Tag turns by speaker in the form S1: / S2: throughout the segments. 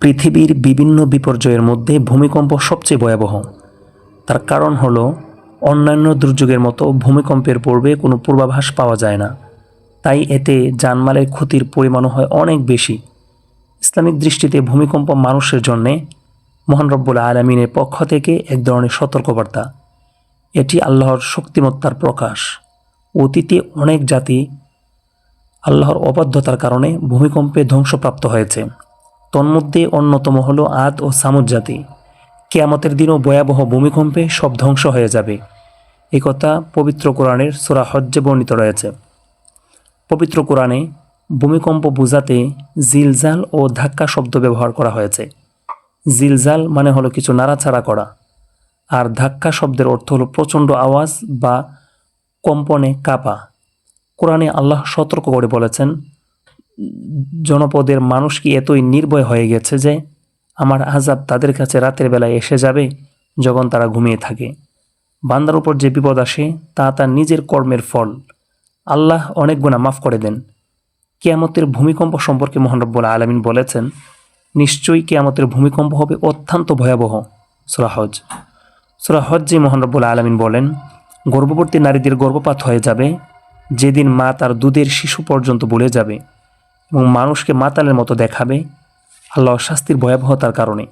S1: পৃথিবীর বিভিন্ন বিপর্যয়ের মধ্যে ভূমিকম্প সবচেয়ে ভয়াবহ। তার কারণ হলো, অন্যান্য দুর্যোগের মতো ভূমিকম্পের পূর্বে কোনো পূর্বাভাস পাওয়া যায় না। তাই এতে জানমালের ক্ষতির পরিমাণও হয় অনেক বেশি। ইসলামিক দৃষ্টিতে ভূমিকম্প মানুষের জন্যে মহান রব্বুল আলমিনের পক্ষ থেকে এক ধরনের সতর্কবার্তা। এটি আল্লাহর শক্তিমত্তার প্রকাশ। অতীতে অনেক জাতি আল্লাহর অবাধ্যতার কারণে ভূমিকম্পে ধ্বংসপ্রাপ্ত হয়েছে। তন্মধ্যে অন্যতম হলো আদ ও সামুদ জাতি। কেয়ামতের দিনও ভয়াবহ ভূমিকম্পে সব ধ্বংস হয়ে যাবে। এ কথা পবিত্র কোরআনের সুরা হজ্জে বর্ণিত রয়েছে। পবিত্র কোরআনে ভূমিকম্প বোঝাতে জিলজাল ও ধাক্কা শব্দ ব্যবহার করা হয়েছে। জিলজাল মানে হলো কিছু নাড়াচাড়া করা। আর ধাক্কা শব্দের অর্থ হলো প্রচণ্ড আওয়াজ বা কম্পনে কাঁপা। কোরআনে আল্লাহ সতর্ক করে বলেছেন জনপদের মানুষ কি এতই নির্ভয় হয়ে গেছে যে আমার আজাব তাদের কাছে রাতের বেলায় এসে যাবে যখন তারা ঘুমিয়ে থাকে? বান্দার উপর যে বিপদ আসে, তা তার নিজের কর্মের ফল। আল্লাহ অনেক গুণা মাফ করে দেন। কেয়ামতের ভূমিকম্প সম্পর্কে মোহানরব্বুল আলমিন বলেছেন, নিশ্চয়ই কেয়ামতের ভূমিকম্প হবে অত্যন্ত ভয়াবহ। সুরাহজ সুরাহজ্জে মোহানরব্বুল আলমিন বলেন, গর্ভবতী নারীদের গর্ভপাত হয়ে যাবে, যেদিন মা তার দুধের শিশু পর্যন্ত বলে যাবে। এবং মানুষকে মাতালের মতো দেখাবে আল্লাহ শাস্তির ভয়াবহতার কারণে।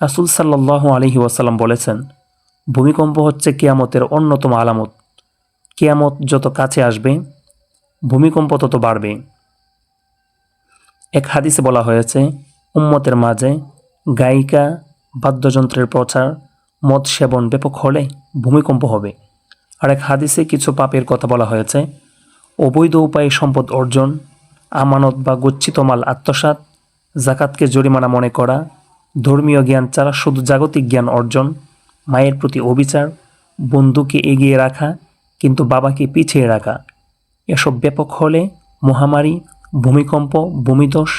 S1: রাসুল সাল্লাহ আলহি ওয়াসাল্লাম বলেছেন, ভূমিকম্প হচ্ছে কেয়ামতের অন্যতম আলামত। কেয়ামত যত কাছে আসবে, ভূমিকম্প তত বাড়বে। এক হাদিসে বলা হয়েছে, উম্মতের মাঝে গায়িকা, বাদ্যযন্ত্রের প্রচার মদ সেবন ব্যাপক হলে ভূমিকম্প হবে। আর এক হাদিসে কিছু পাপের কথা বলা হয়েছে, অবৈধ উপায়ে সম্পদ অর্জন আমানত বা গচ্ছিত মাল আত্মসাৎ, জাকাতকে জরিমানা মনে করা, ধর্মীয় জ্ঞান ছাড়া শুধু জাগতিক জ্ঞান অর্জন, মায়ের প্রতি অবিচার, বন্ধুকে এগিয়ে রাখা কিন্তু বাবাকে পিছিয়ে রাখা। এসব ব্যাপক হলে মহামারী, ভূমিকম্প ভূমিদোষ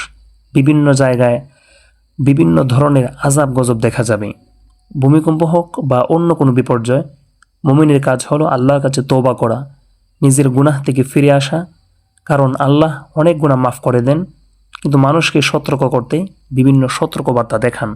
S1: বিভিন্ন জায়গায় বিভিন্ন ধরনের আজাব গজব দেখা যাবে। ভূমিকম্প হোক বা অন্য কোনো বিপর্যয়, মুমিনের কাজ হলো আল্লাহর কাছে তৌবা করা, নিজের গুনাহ থেকে ফিরে আসা কারণ আল্লাহ অনেক গুণা মাফ করে দেন কিন্তু মানুষকে সতর্ক করতে বিভিন্ন সতর্কবার্তা দেখান।